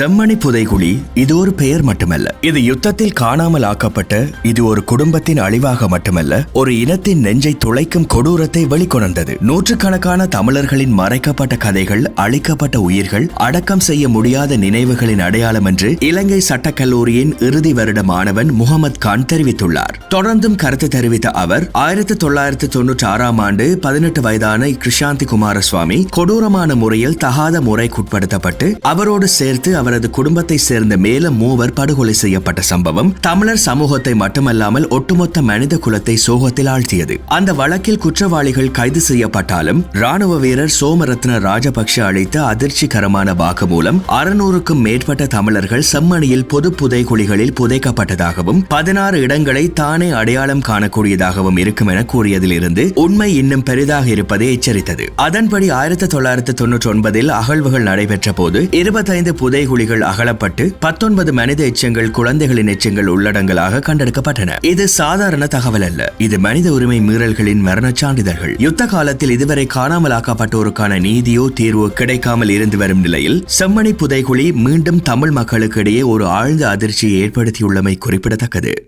செம்மணி புதைகுழி இது ஒரு பெயர் மட்டுமல்ல. இது யுத்தத்தில் காணாமல் ஆக்கப்பட்ட இது ஒரு குடும்பத்தின் அழிவாக மட்டுமல்ல ஒரு இனத்தின் நெஞ்சை துளைக்கும் கொடூரத்தை வெளிக்கொணர்ந்தது. நூற்றுக்கணக்கான தமிழர்களின் மறைக்கப்பட்ட கதைகள் அழிக்கப்பட்ட உயிர்கள் அடக்கம் செய்ய முடியாத நினைவுகளின் அடையாளம் என்று இலங்கை சட்டக்கல்லூரியின் இறுதி வருட மாணவன் முகமது கான் தெரிவித்துள்ளார். தொடர்ந்தும் கருத்து தெரிவித்த அவர் ஆயிரத்தி தொள்ளாயிரத்தி தொன்னூற்றி ஆறாம் ஆண்டு பதினெட்டு வயதான கிருஷாந்தி குமாரசுவாமி கொடூரமான முறையில் தகாத முறைக்குட்படுத்தப்பட்டு அவரோடு சேர்த்து அவர் அவரது குடும்பத்தை சேர்ந்த மேலும் மூவர் படுகொலை செய்யப்பட்ட சம்பவம் தமிழர் சமூகத்தை மட்டுமல்லாமல் ஒட்டுமொத்த மனித குலத்தை சோகத்தில் ஆழ்த்தியது. அந்த வழக்கில் குற்றவாளிகள் கைது செய்யப்பட்டாலும் ராணுவ வீரர் சோமரத்ன ராஜபக்ஷ அளித்த அதிர்ச்சிகரமான வாக்குமூலம் அறுநூறுக்கும் மேற்பட்ட தமிழர்கள் செம்மணியில் பொது புதைகுழிகளில் புதைக்கப்பட்டதாகவும் பதினாறு இடங்களை தானே அடையாளம் காணக்கூடியதாகவும் இருக்கும் என கூறியதிலிருந்து உண்மை இன்னும் பெரிதாக இருப்பதை எச்சரித்தது. அதன்படி ஆயிரத்தி தொள்ளாயிரத்தி தொன்னூற்றி ஒன்பதில் அகழ்வுகள் நடைபெற்ற போது இருபத்தைந்து குழிகள் அகலப்பட்டு பத்தொன்பது மனித எச்சங்கள் குழந்தைகளின் எச்சங்கள் உள்ளடங்கலாக கண்டெடுக்கப்பட்டன. இது சாதாரண தகவல் அல்ல. இது மனித உரிமை மீறல்களின் மரணச் சான்றிதழ்கள் யுத்த காலத்தில் இதுவரை காணாமலாக்கப்பட்டோருக்கான நீதியோ தீர்வோ கிடைக்காமல் இருந்து வரும் நிலையில் செம்மணி புதைகுழி மீண்டும் தமிழ் மக்களுக்கு இடையே ஒரு ஆழ்ந்த அதிர்ச்சியை ஏற்படுத்தியுள்ளமை குறிப்பிடத்தக்கது.